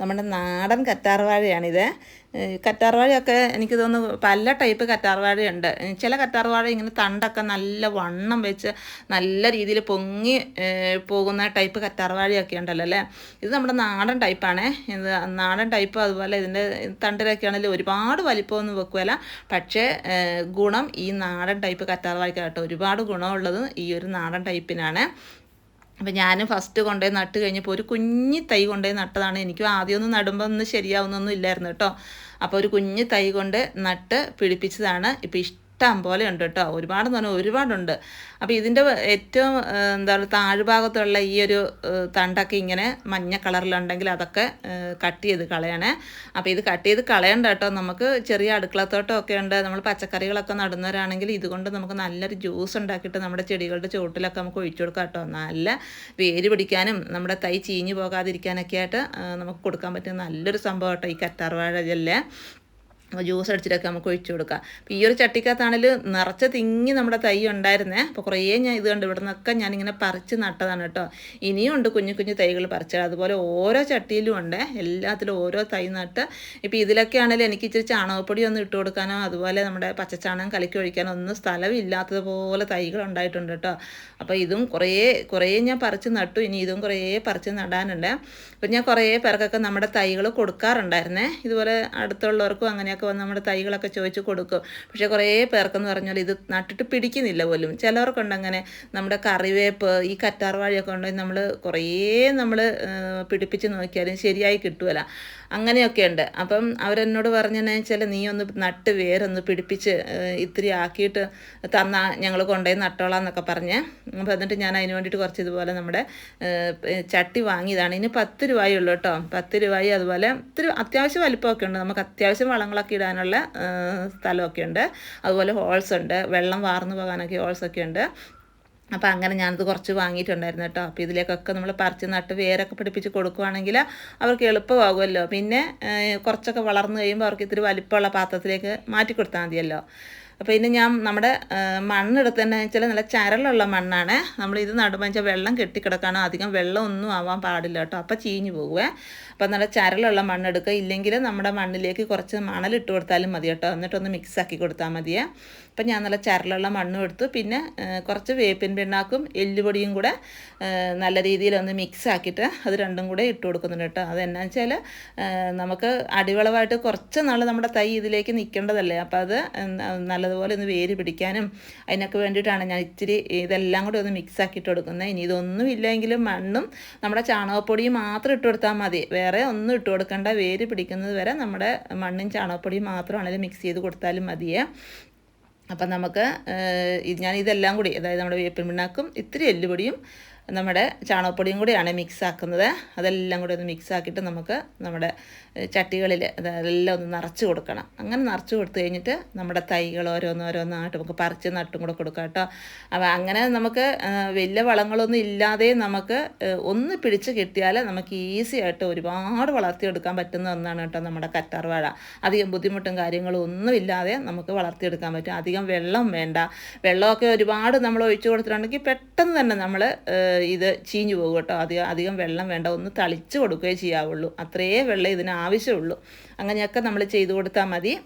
നമ്മുടെ നാടൻ കറ്റാർവാഴയാണിത്. കറ്റാർവാഴയൊക്കെ എനിക്ക് തോന്നുന്നു പല ടൈപ്പ് കറ്റാർവാഴയുണ്ട്. ചില കറ്റാർവാഴ ഇങ്ങനെ തണ്ടൊക്കെ നല്ല വണ്ണം വെച്ച് നല്ല രീതിയിൽ പൊങ്ങി പോകുന്ന ടൈപ്പ് കറ്റാർവാഴയൊക്കെ ഉണ്ടല്ലോ അല്ലേ? ഇത് നമ്മുടെ നാടൻ ടൈപ്പാണ്. ഇത് നാടൻ ടൈപ്പ് അതുപോലെ ഇതിന്റെ തണ്ടിലൊക്കെ ആണെങ്കിലും ഒരുപാട് വലിപ്പമൊന്നും വെക്കുകയില്ല പക്ഷേ ഗുണം ഈ നാടൻ ടൈപ്പ് കറ്റാർവാഴയ്ക്കാട്ടോ ഒരുപാട് ഗുണമുള്ളത് ഈ ഒരു നാടൻ ടൈപ്പിനാണ്. അപ്പം ഞാൻ ഫസ്റ്റ് കൊണ്ടുപോയി നട്ട് കഴിഞ്ഞപ്പോൾ ഒരു കുഞ്ഞി തൈ കൊണ്ടുപോയി നട്ടതാണ്. എനിക്കും ആദ്യമൊന്നും നടുമ്പോൾ ഒന്നും ശരിയാവുന്നൊന്നും ഇല്ലായിരുന്നു കേട്ടോ. അപ്പോൾ ഒരു കുഞ്ഞി തൈ കൊണ്ട് നട്ട് പിടിപ്പിച്ചതാണ്. ഇപ്പോൾ ഇഷ്ടം പോലെ ഉണ്ട് കേട്ടോ. ഒരുപാടെന്ന് പറഞ്ഞാൽ ഒരുപാടുണ്ട്. അപ്പോൾ ഇതിന്റെ ഏറ്റവും എന്താ പറയുക താഴ്ഭാഗത്തുള്ള ഈ ഒരു തണ്ടൊക്കെ ഇങ്ങനെ മഞ്ഞ കളറിലുണ്ടെങ്കിൽ അതൊക്കെ കട്ട് ചെയ്ത് കളയണേ. അപ്പോൾ ഇത് കട്ട് ചെയ്ത് കളയണ്ട കേട്ടോ. നമുക്ക് ചെറിയ അടുക്കളത്തോട്ടമൊക്കെ ഉണ്ട്. നമ്മൾ പച്ചക്കറികളൊക്കെ നടുന്നവരാണെങ്കിൽ ഇതുകൊണ്ട് നമുക്ക് നല്ലൊരു ജ്യൂസ് ഉണ്ടാക്കിയിട്ട് നമ്മുടെ ചെടികളുടെ ചുവട്ടിലൊക്കെ നമുക്ക് ഒഴിച്ചു കൊടുക്കാം കേട്ടോ. നല്ല വേര് പിടിക്കാനും നമ്മുടെ തൈ ചീഞ്ഞു പോകാതിരിക്കാനൊക്കെ ആയിട്ട് നമുക്ക് കൊടുക്കാൻ പറ്റുന്ന നല്ലൊരു സംഭവം കേട്ടോ ഈ കറ്റാർവാഴ ജെല്ല്. ജ്യൂസ് അടിച്ചിട്ടൊക്കെ നമുക്ക് ഒഴിച്ചു കൊടുക്കാം. അപ്പോൾ ഈ ഒരു ചട്ടിക്കകത്താണെങ്കിൽ നിറച്ച് തിങ്ങി നമ്മുടെ തൈ ഉണ്ടായിരുന്നേ. അപ്പോൾ കുറേ ഞാൻ ഇത് കണ്ട് ഇവിടെ നിന്നൊക്കെ ഞാനിങ്ങനെ പറിച്ച് നട്ടതാണ് കേട്ടോ. ഇനിയും ഉണ്ട് കുഞ്ഞു കുഞ്ഞു തൈകൾ പറിച്ചത് അതുപോലെ ഓരോ ചട്ടിയിലും ഉണ്ട്. എല്ലാത്തിലും ഓരോ തൈ നട്ട്. ഇപ്പോൾ ഇതിലൊക്കെ ആണെങ്കിലും എനിക്ക് ഇച്ചിരി ചാണകപ്പൊടി ഒന്ന് ഇട്ട് കൊടുക്കാനോ അതുപോലെ നമ്മുടെ പച്ചച്ചാണകം കലക്കി ഒഴിക്കാനോ ഒന്നും സ്ഥലമില്ലാത്തതുപോലെ തൈകൾ ഉണ്ടായിട്ടുണ്ട് കേട്ടോ. അപ്പോൾ ഇതും കുറേ കുറേ ഞാൻ പറിച്ച് നട്ടു. ഇനി ഇതും കുറേ പറിച്ച് നടാനുണ്ട്. അപ്പോൾ ഞാൻ കുറേ പേർക്കൊക്കെ നമ്മുടെ തൈകൾ കൊടുക്കാറുണ്ടായിരുന്നേ. ഇതുപോലെ അടുത്തുള്ളവർക്കും അങ്ങനെയൊക്കെ വന്ന് നമ്മുടെ തൈകളൊക്കെ ചോദിച്ച് കൊടുക്കും. പക്ഷേ കുറേ പേർക്കെന്ന് പറഞ്ഞാൽ ഇത് നട്ടിട്ട് പിടിക്കുന്നില്ല പോലും. ചിലവർക്കുണ്ട് അങ്ങനെ നമ്മുടെ കറിവേപ്പ് ഈ കറ്റാർവാഴയൊക്കെ ഉണ്ടെങ്കിൽ നമ്മൾ കുറേ നമ്മൾ പിടിപ്പിച്ച് നോക്കിയാലും ശരിയായി കിട്ടുമല്ല അങ്ങനെയൊക്കെ ഉണ്ട്. അപ്പം അവരെന്നോട് പറഞ്ഞതെന്ന് വെച്ചാൽ നീ ഒന്ന് നട്ട് വേരൊന്ന് പിടിപ്പിച്ച് ഇത്തിരി ആക്കിയിട്ട് തന്നാ ഞങ്ങൾ കൊണ്ടുപോയി നട്ടോളാം എന്നൊക്കെ പറഞ്ഞ്. അപ്പം എന്നിട്ട് ഞാൻ അതിന് വേണ്ടിയിട്ട് കുറച്ച് ഇതുപോലെ നമ്മുടെ ചട്ടി വാങ്ങിയതാണ്. ഇനി പത്ത് രൂപയേ ഉള്ളൂ കേട്ടോ. പത്ത് രൂപയും അതുപോലെ ഇത്തിരി അത്യാവശ്യം വലിപ്പമൊക്കെ ഉണ്ട്. നമുക്ക് അത്യാവശ്യം വളങ്ങളൊക്കെ ഇടാനുള്ള ഏഹ്, സ്ഥലമൊക്കെ ഉണ്ട് അതുപോലെ ഹോൾസ് ഉണ്ട്. വെള്ളം വാർന്നു പോകാനൊക്കെ ഹോൾസ് ഒക്കെ ഉണ്ട്. അപ്പോൾ അങ്ങനെ ഞാനത് കുറച്ച് വാങ്ങിയിട്ടുണ്ടായിരുന്നു കേട്ടോ. അപ്പോൾ ഇതിലേക്കൊക്കെ നമ്മൾ പറിച്ച് നട്ട് വേരൊക്കെ പിടിപ്പിച്ച് കൊടുക്കുവാണെങ്കിൽ അവർക്ക് എളുപ്പമാകുമല്ലോ. പിന്നെ കുറച്ചൊക്കെ വളർന്നു കഴിയുമ്പോൾ അവർക്ക് ഇത്തിരി വലിപ്പമുള്ള പാത്രത്തിലേക്ക് മാറ്റി കൊടുത്താൽ മതിയല്ലോ. അപ്പോൾ ഇനി ഞാൻ നമ്മുടെ ഏഹ്, മണ്ണെടുത്ത് തന്നെ വെച്ചാൽ നല്ല ചരലുള്ള മണ്ണാണ്. നമ്മൾ ഇത് നടുമ്പോൾ വെച്ചാൽ വെള്ളം കെട്ടിക്കിടക്കാനോ അധികം വെള്ളം ഒന്നും ആവാൻ പാടില്ല കേട്ടോ. അപ്പോൾ ചീഞ്ഞു പോകുവേ അപ്പോൾ നല്ല ചരലുള്ള മണ്ണെടുക്കുക. ഇല്ലെങ്കിൽ നമ്മുടെ മണ്ണിലേക്ക് കുറച്ച് മണലിട്ട് കൊടുത്താലും മതി കേട്ടോ. എന്നിട്ടൊന്ന് മിക്സ് ആക്കി കൊടുത്താൽ മതിയേ. അപ്പം ഞാൻ നല്ല ചരലുള്ള മണ്ണും എടുത്തു. പിന്നെ കുറച്ച് വേപ്പിൻ പിണ്ണാക്കും എല്ലുപൊടിയും കൂടെ നല്ല രീതിയിൽ ഒന്ന് മിക്സ് ആക്കിയിട്ട് അത് രണ്ടും കൂടെ ഇട്ട് കൊടുക്കുന്നുണ്ട് കേട്ടോ. അതെന്നാ വെച്ചാൽ നമുക്ക് അടിവളവായിട്ട് കുറച്ച് നാൾ നമ്മുടെ തൈ ഇതിലേക്ക് നിൽക്കേണ്ടതല്ലേ അപ്പോൾ അത് എന്താ, നല്ലതുപോലെ ഒന്ന് വേര് പിടിക്കാനും അതിനൊക്കെ വേണ്ടിയിട്ടാണ് ഞാൻ ഇത്തിരി ഇതെല്ലാം കൂടി ഒന്ന് മിക്സ് ആക്കിയിട്ട് കൊടുക്കുന്നത്. ഇനി ഇതൊന്നും ഇല്ലെങ്കിലും മണ്ണും നമ്മുടെ ചാണകപ്പൊടിയും മാത്രം ഇട്ട് കൊടുത്താൽ മതി. വേറെ ഒന്നും ഇട്ട് കൊടുക്കേണ്ട. വേര് പിടിക്കുന്നത് വരെ നമ്മുടെ മണ്ണും ചാണകപ്പൊടിയും മാത്രമാണെങ്കിലും മിക്സ് ചെയ്ത് കൊടുത്താലും മതിയേ. അപ്പം നമുക്ക് ഞാൻ ഇതെല്ലാം കൂടി അതായത് നമ്മുടെ വേപ്പിൻ പിണ്ണാക്കും ഇത്തിരി എല്ലുപൊടിയും നമ്മുടെ ചാണകപ്പൊടിയും കൂടിയാണ് മിക്സ് ആക്കുന്നത് അതെല്ലാം കൂടി ഒന്ന് മിക്സ് ആക്കിയിട്ട് നമുക്ക് നമ്മുടെ ചട്ടികളിൽ അതെല്ലാം ഒന്ന് നിറച്ച് കൊടുക്കണം. അങ്ങനെ നിറച്ച് കൊടുത്തു കഴിഞ്ഞിട്ട് നമ്മുടെ തൈകൾ ഓരോന്നോരോന്നായിട്ട് നമുക്ക് പറിച്ച് നട്ടും കൂടെ കൊടുക്കാം കേട്ടോ. അപ്പോൾ അങ്ങനെ നമുക്ക് വലിയ വളങ്ങളൊന്നും ഇല്ലാതെ നമുക്ക് ഒന്ന് പിടിച്ച് കിട്ടിയാൽ നമുക്ക് ഈസി ആയിട്ട് ഒരുപാട് വളർത്തിയെടുക്കാൻ പറ്റുന്ന ഒന്നാണ് കേട്ടോ നമ്മുടെ കറ്റാർ വാഴ. അധികം ബുദ്ധിമുട്ടും കാര്യങ്ങളും ഒന്നും ഇല്ലാതെ നമുക്ക് വളർത്തിയെടുക്കാൻ പറ്റും. അധികം വെള്ളം വേണ്ട. വെള്ളമൊക്കെ ഒരുപാട് നമ്മൾ ഒഴിച്ചു കൊടുത്തിട്ടുണ്ടെങ്കിൽ പെട്ടെന്ന് തന്നെ നമ്മൾ ഇത് ചീഞ്ഞു പോകും കേട്ടോ. അധികം അധികം വെള്ളം വേണ്ട. ഒന്ന് തളിച്ച് കൊടുക്കുകയേ ചെയ്യാവുള്ളൂ. അത്രയേ വെള്ളം ഇതിന് ആവശ്യമുള്ളൂ. അങ്ങനെയൊക്കെ നമ്മൾ ചെയ്തു കൊടുത്താൽ മതി.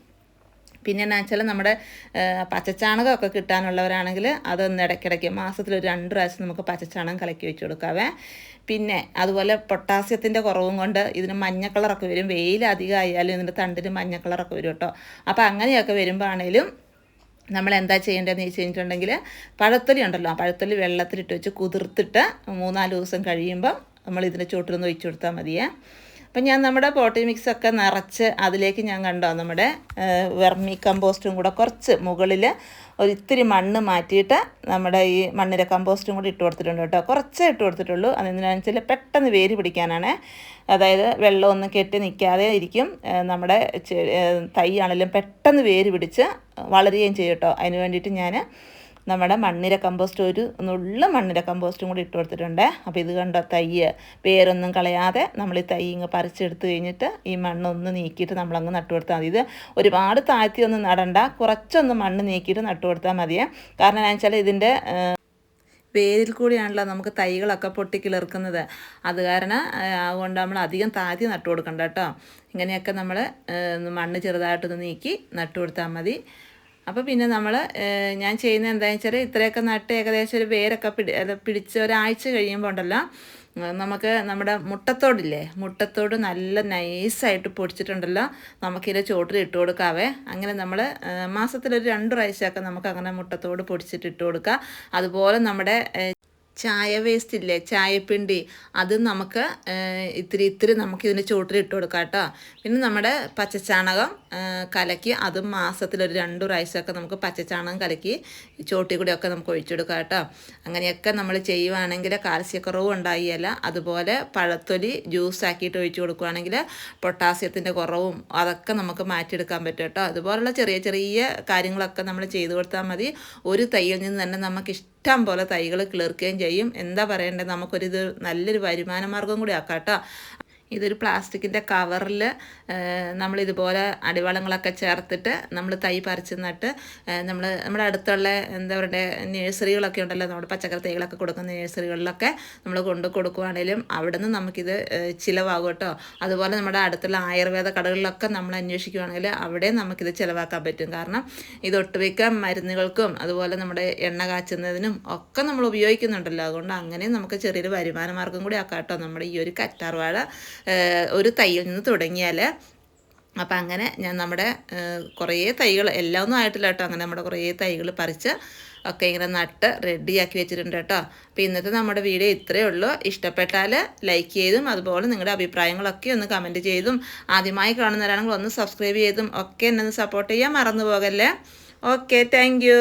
പിന്നെ എന്നാ വെച്ചാൽ നമ്മുടെ പച്ചച്ചാണകമൊക്കെ കിട്ടാനുള്ളവരാണെങ്കിൽ അതൊന്ന് ഇടയ്ക്കിടയ്ക്ക് മാസത്തിൽ ഒരു രണ്ട് പ്രാവശ്യം നമുക്ക് പച്ചച്ചാണകം കലക്കി വെച്ച് കൊടുക്കാവേ. പിന്നെ അതുപോലെ പൊട്ടാസ്യത്തിന്റെ കുറവും കൊണ്ട് ഇതിന് മഞ്ഞ കളറൊക്കെ വരും. വെയിൽ അധികം ആയാലും ഇതിന്റെ തണ്ടിന് മഞ്ഞ കളറൊക്കെ വരും കേട്ടോ. അപ്പോൾ അങ്ങനെയൊക്കെ വരുമ്പോൾ ആണെങ്കിലും നമ്മൾ എന്താ ചെയ്യേണ്ടതെന്ന് വെച്ച് കഴിഞ്ഞിട്ടുണ്ടെങ്കിൽ പഴത്തൊലി ഉണ്ടല്ലോ ആ പഴത്തൊലി വെള്ളത്തിലിട്ട് വെച്ച് കുതിർത്തിട്ട് മൂന്നാൽ ദിവസം കഴിയുമ്പം നമ്മൾ ഇതിന്റെ ചുവട്ടിലൊന്ന് ഒഴിച്ചു കൊടുത്താൽ മതിയേ. അപ്പം ഞാൻ നമ്മുടെ പോട്ടി മിക്സ് ഒക്കെ നിറച്ച് അതിലേക്ക് ഞാൻ കണ്ടോ നമ്മുടെ വെർമി കമ്പോസ്റ്റും കൂടെ കുറച്ച് മുകളിൽ ഒരു ഇത്തിരി മണ്ണ് മാറ്റിയിട്ട് നമ്മുടെ ഈ മണ്ണിര കമ്പോസ്റ്റും കൂടി ഇട്ട് കൊടുത്തിട്ടുണ്ട് കേട്ടോ. കുറച്ചേ ഇട്ട് കൊടുത്തിട്ടുള്ളൂ. അതെന്തിനാണെന്ന് വെച്ചാൽ പെട്ടെന്ന് വേര് പിടിക്കാനാണ്. അതായത് വെള്ളമൊന്നും കെട്ടി നിൽക്കാതെ ഇരിക്കും. നമ്മുടെ തൈ ആണെങ്കിലും പെട്ടെന്ന് വേര് പിടിച്ച് വളരുകയും ചെയ്യും കേട്ടോ. അതിന് വേണ്ടിയിട്ട് ഞാൻ നമ്മുടെ മണ്ണിര കമ്പോസ്റ്റ് ഒരു നുള്ള മണ്ണിര കമ്പോസ്റ്റും കൂടി ഇട്ട് കൊടുത്തിട്ടുണ്ട്. അപ്പോൾ ഇത് കണ്ട തൈ പേരൊന്നും കളയാതെ നമ്മൾ ഈ തൈ ഇങ്ങ് പറിച്ചെടുത്ത് കഴിഞ്ഞിട്ട് ഈ മണ്ണൊന്ന് നീക്കിയിട്ട് നമ്മളങ്ങ് നട്ടു കൊടുത്താൽ മതി. ഇത് ഒരുപാട് താഴ്ത്തിയൊന്നും നടണ്ട കുറച്ചൊന്ന് മണ്ണ് നീക്കിയിട്ട് നട്ടു കൊടുത്താൽ മതിയേ. കാരണം എന്താ വെച്ചാൽ ഇതിന്റെ വേരിൽ കൂടിയാണല്ലോ നമുക്ക് തൈകളൊക്കെ പൊട്ടിക്കിളിർക്കുന്നത് അത് കാരണം അതുകൊണ്ട് നമ്മൾ അധികം താഴ്ത്തി നട്ടു കൊടുക്കണ്ട കേട്ടോ. ഇങ്ങനെയൊക്കെ നമ്മൾ മണ്ണ് ചെറുതായിട്ടൊന്ന് നീക്കി നട്ടു കൊടുത്താൽ മതി. അപ്പോൾ പിന്നെ നമ്മൾ ഞാൻ ചെയ്യുന്ന എന്താണെന്ന് വെച്ചാൽ ഇത്രയൊക്കെ നട്ട് ഏകദേശം ഒരു വേരൊക്കെ പിടി പിടിച്ച് ഒരാഴ്ച കഴിയുമ്പോൾ ഉണ്ടല്ലോ നമുക്ക് നമ്മുടെ മുട്ടത്തോടില്ലേ മുട്ടത്തോട് നല്ല നൈസായിട്ട് പൊടിച്ചിട്ടുണ്ടല്ലോ നമുക്കിതിന്റെ ചോട്ടിൽ ഇട്ട് കൊടുക്കാവേ. അങ്ങനെ നമ്മൾ മാസത്തിലൊരു രണ്ട് പ്രാവശ്യമൊക്കെ നമുക്ക് അങ്ങനെ മുട്ടത്തോട് പൊടിച്ചിട്ട് ഇട്ട് കൊടുക്കുക അതുപോലെ നമ്മുടെ ചായ വേസ്റ്റ് ഇല്ലേ? ചായപ്പിണ്ടി. അത് നമുക്ക് ഇത്തിരി ഇത്തിരി നമുക്ക് ഇതിന്റെ ചുവട്ടിൽ ഇട്ട് കൊടുക്കാം കേട്ടോ. പിന്നെ നമ്മുടെ പച്ചച്ചാണകം കലക്കി അതും മാസത്തിലൊരു രണ്ട് പ്രാവശ്യമൊക്കെ നമുക്ക് പച്ചച്ചാണകം കലക്കി ചുവട്ടിൽ കൂടെയൊക്കെ നമുക്ക് ഒഴിച്ചെടുക്കാം കേട്ടോ. അങ്ങനെയൊക്കെ നമ്മൾ ചെയ്യുവാണെങ്കിൽ കാൽസ്യക്കുറവ് ഉണ്ടായില്ല. അതുപോലെ പഴത്തൊലി ജ്യൂസ് ആക്കിയിട്ട് ഒഴിച്ചു കൊടുക്കുകയാണെങ്കിൽ പൊട്ടാസ്യത്തിന്റെ കുറവും അതൊക്കെ നമുക്ക് മാറ്റിയെടുക്കാൻ പറ്റും കേട്ടോ. അതുപോലുള്ള ചെറിയ ചെറിയ കാര്യങ്ങളൊക്കെ നമ്മൾ ചെയ്തു കൊടുത്താൽ മതി. ഒരു തൈയിൽ നിന്ന് തന്നെ നമുക്ക് ഇഷ്ടം പോലെ തൈകൾ കിളിർക്കുകയും ചെയ്യും. എന്താ പറയണ്ടത്? നമുക്കൊരിത് നല്ലൊരു വരുമാന മാർഗം കൂടി ആക്കാം കേട്ടോ ഇതൊരു പ്ലാസ്റ്റിക്കിന്റെ കവറിൽ നമ്മളിതുപോലെ അടിവളങ്ങളൊക്കെ ചേർത്തിട്ട് നമ്മൾ തൈ പറിച്ച് നട്ട് നമ്മൾ നമ്മുടെ അടുത്തുള്ള എന്താ പറയുക നഴ്സറികളൊക്കെ ഉണ്ടല്ലോ നമ്മുടെ പച്ചക്കറി തൈകളൊക്കെ കൊടുക്കുന്ന നഴ്സറികളിലൊക്കെ നമ്മൾ കൊണ്ട് കൊടുക്കുവാണേലും അവിടെ നിന്ന് നമുക്കിത് ചിലവാകും കേട്ടോ. അതുപോലെ നമ്മുടെ അടുത്തുള്ള ആയുർവേദ കടകളിലൊക്കെ നമ്മൾ അന്വേഷിക്കുവാണെങ്കിൽ അവിടെ നമുക്കിത് ചിലവാക്കാൻ പറ്റും. കാരണം ഇത് ഒട്ടുമിക്ക മരുന്നുകൾക്കും അതുപോലെ നമ്മുടെ എണ്ണ കാച്ചുന്നതിനും ഒക്കെ നമ്മൾ ഉപയോഗിക്കുന്നുണ്ടല്ലോ. അതുകൊണ്ട് അങ്ങനെ നമുക്ക് ചെറിയൊരു വരുമാന മാർഗം കൂടി ആക്കാം കേട്ടോ. നമ്മുടെ ഈ ഒരു കറ്റാർവാഴ ഒരു തൈയിൽ നിന്ന് തുടങ്ങിയാൽ അപ്പം അങ്ങനെ ഞാൻ നമ്മുടെ കുറേ തൈകൾ എല്ലാം ഒന്നും ആയിട്ടില്ല കേട്ടോ. അങ്ങനെ നമ്മുടെ കുറേ തൈകൾ പറിച്ച് ഒക്കെ ഇങ്ങനെ നട്ട് റെഡിയാക്കി വെച്ചിട്ടുണ്ട് കേട്ടോ. അപ്പോൾ ഇന്നത്തെ നമ്മുടെ വീഡിയോ ഇത്രയേ ഉള്ളൂ. ഇഷ്ടപ്പെട്ടാൽ ലൈക്ക് ചെയ്തും അതുപോലെ നിങ്ങളുടെ അഭിപ്രായങ്ങളൊക്കെ ഒന്ന് കമന്റ് ചെയ്തും ആദ്യമായി കാണുന്നവരാണെങ്കിൽ ഒന്ന് സബ്സ്ക്രൈബ് ചെയ്തും ഒക്കെ എന്നെ സപ്പോർട്ട് ചെയ്യാൻ മറന്നു പോകല്ലേ. Okay thank